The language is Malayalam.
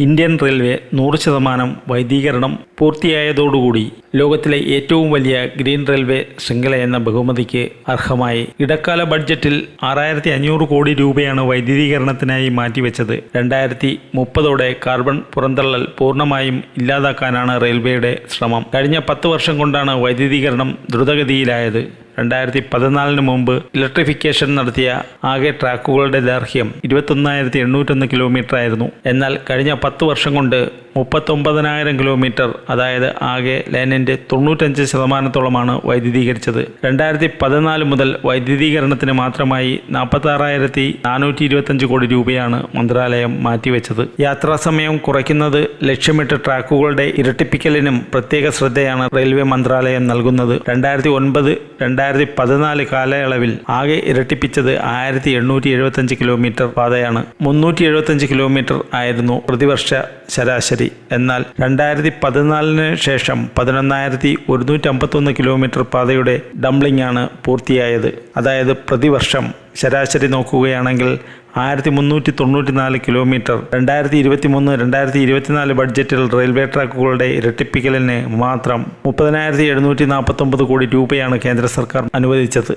ഇന്ത്യൻ റെയിൽവേ നൂറ് ശതമാനം വൈദ്യീകരണം പൂർത്തിയായതോടുകൂടി ലോകത്തിലെ ഏറ്റവും വലിയ ഗ്രീൻ റെയിൽവേ ശൃംഖല എന്ന ബഹുമതിക്ക് അർഹമായി. ഇടക്കാല ബഡ്ജറ്റിൽ ആറായിരത്തി അഞ്ഞൂറ് കോടി രൂപയാണ് വൈദ്യുതീകരണത്തിനായി മാറ്റിവെച്ചത്. രണ്ടായിരത്തി മുപ്പതോടെ കാർബൺ പുറന്തള്ളൽ പൂർണമായും ഇല്ലാതാക്കാനാണ് റെയിൽവേയുടെ ശ്രമം. കഴിഞ്ഞ പത്ത് വർഷം കൊണ്ടാണ് വൈദ്യുതീകരണം ദ്രുതഗതിയിലായത്. രണ്ടായിരത്തി പതിനാലിന് മുമ്പ് ഇലക്ട്രിഫിക്കേഷൻ നടത്തിയ ആകെ ട്രാക്കുകളുടെ ദൈർഘ്യം ഇരുപത്തൊന്നായിരത്തി എണ്ണൂറ്റൊന്ന് കിലോമീറ്റർ ആയിരുന്നു. എന്നാൽ കഴിഞ്ഞ പത്ത് വർഷം കൊണ്ട് മുപ്പത്തൊമ്പതിനായിരം കിലോമീറ്റർ അതായത് ആകെ ലൈനിന്റെ തൊണ്ണൂറ്റഞ്ച് ശതമാനത്തോളമാണ് വൈദ്യുതീകരിച്ചത്. രണ്ടായിരത്തി പതിനാല് മുതൽ വൈദ്യുതീകരണത്തിന് മാത്രമായി നാൽപ്പത്താറായിരത്തി നാനൂറ്റി ഇരുപത്തഞ്ച് കോടി രൂപയാണ് മന്ത്രാലയം മാറ്റിവെച്ചത്. യാത്രാസമയം കുറയ്ക്കുന്നത് ലക്ഷ്യമിട്ട് ട്രാക്കുകളുടെ ഇരട്ടിപ്പിക്കലിനും പ്രത്യേക ശ്രദ്ധയാണ് റെയിൽവേ മന്ത്രാലയം നൽകുന്നത്. രണ്ടായിരത്തി ഒൻപത് രണ്ടായിരത്തി പതിനാല് കാലയളവിൽ ആകെ ഇരട്ടിപ്പിച്ചത് ആയിരത്തി എണ്ണൂറ്റി എഴുപത്തഞ്ച് കിലോമീറ്റർ പാതയാണ്. മുന്നൂറ്റി എഴുപത്തഞ്ച് കിലോമീറ്റർ ആയിരുന്നു പ്രതിവർഷ ശരാശരി. എന്നാൽ രണ്ടായിരത്തി പതിനാലിന് ശേഷം പതിനൊന്നായിരത്തി ഒരുന്നൂറ്റി അമ്പത്തൊന്ന് കിലോമീറ്റർ പാതയുടെ ഡംബ്ലിംഗ് ആണ് പൂർത്തിയായത്. അതായത് പ്രതിവർഷം ശരാശരി നോക്കുകയാണെങ്കിൽ ആയിരത്തി മുന്നൂറ്റി തൊണ്ണൂറ്റി നാല് കിലോമീറ്റർ. രണ്ടായിരത്തി ഇരുപത്തി മൂന്ന് രണ്ടായിരത്തി ഇരുപത്തിനാല് ബഡ്ജറ്റിൽ റെയിൽവേ ട്രാക്കുകളുടെ ഇരട്ടിപ്പിക്കലിന് മാത്രം മുപ്പതിനായിരത്തി എഴുന്നൂറ്റി നാൽപ്പത്തൊമ്പത് കോടി രൂപയാണ് കേന്ദ്ര സർക്കാർ അനുവദിച്ചത്.